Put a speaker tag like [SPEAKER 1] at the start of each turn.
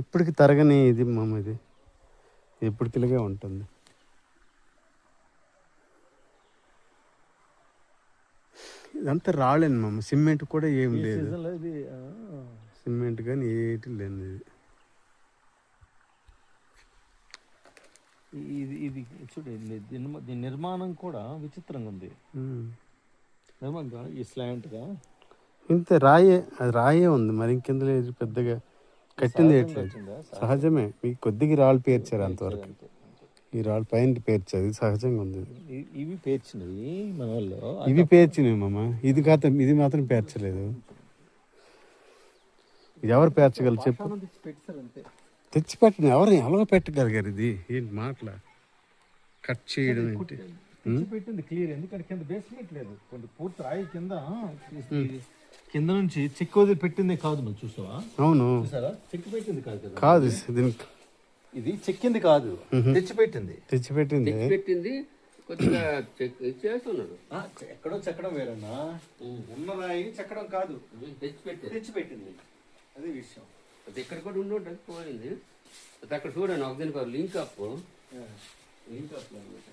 [SPEAKER 1] ఎప్పటికి తరగని ఇది మామ ఇది. ఎప్పటికి ఇలాగే ఉంటుంది. ఇదంతా రాలేను మామ సిమెంట్ కూడా ఏం లేదు. సిమెంట్ కానీ ఏటి లేదు ఇది.
[SPEAKER 2] ఇది ఇది చూడు దీని నిర్మాణం కూడా విచిత్రంగా ఉంది. నిర్మాణం చూడు, ఈ స్లాంట్గా
[SPEAKER 1] ఇంత రాయే అది రాయే ఉంది. మరి ఇంకెంత లేదు పెద్దగా కట్టింది
[SPEAKER 2] వచ్చిందా?
[SPEAKER 1] సహజమే. మీకు కొద్దిగా రాళ్ళు పేర్చారు అంతవరకు. ఈ రాళ్ళు పైన పేర్చారు. ఇది సహజంగా ఉంది.
[SPEAKER 2] ఇవి పేర్చినవి మన వాళ్ళు.
[SPEAKER 1] ఇవి పేర్చినాయి మామ. ఇది కాదు ఇది మాత్రం పేర్చలేదు. ఇది ఎవరు పేర్చగలరు చెప్పు. తెచ్చి పెట్టండి ఎవరు ఎలా పెట్టగలిగారు ఇది? ఏంటి మాటల? కట్ చేయడం ఏంటి?
[SPEAKER 2] పెట్టింది క్లియర్ ఎందుకంటే కింద బేస్మెంట్ లేదు. కొంచెం పూర్తి రాయి కింద కింద నుంచి చెక్కు వదిలి పెట్టిందే కాదు మనం చూసావా?
[SPEAKER 1] అవును.
[SPEAKER 2] చూసారా? చెక్కు పెట్టింది కాదు కదా?
[SPEAKER 1] కాదు దీనికి
[SPEAKER 2] ఇది చెక్కింది కాదు. తెచ్చి పెట్టింది.
[SPEAKER 1] తెచ్చి పెట్టింది.
[SPEAKER 3] పెట్టింది కొద్దిగా చెక్ చేస్తున్నాడు.
[SPEAKER 2] ఎక్కడో చెక్కడం వేరన్నా? ఉన్న రాయి చెక్కడం కాదు.
[SPEAKER 3] తెచ్చి పెట్టేది.
[SPEAKER 2] తెచ్చి పెట్టింది. అదే విషయం.
[SPEAKER 3] అది ఇక్కడ కూడా ఉండి ఉంటుంది పోయింది. అది అక్కడ చూడండి ఒక దీనికి లింక్ అప్ లింక్ అప్ అనమాట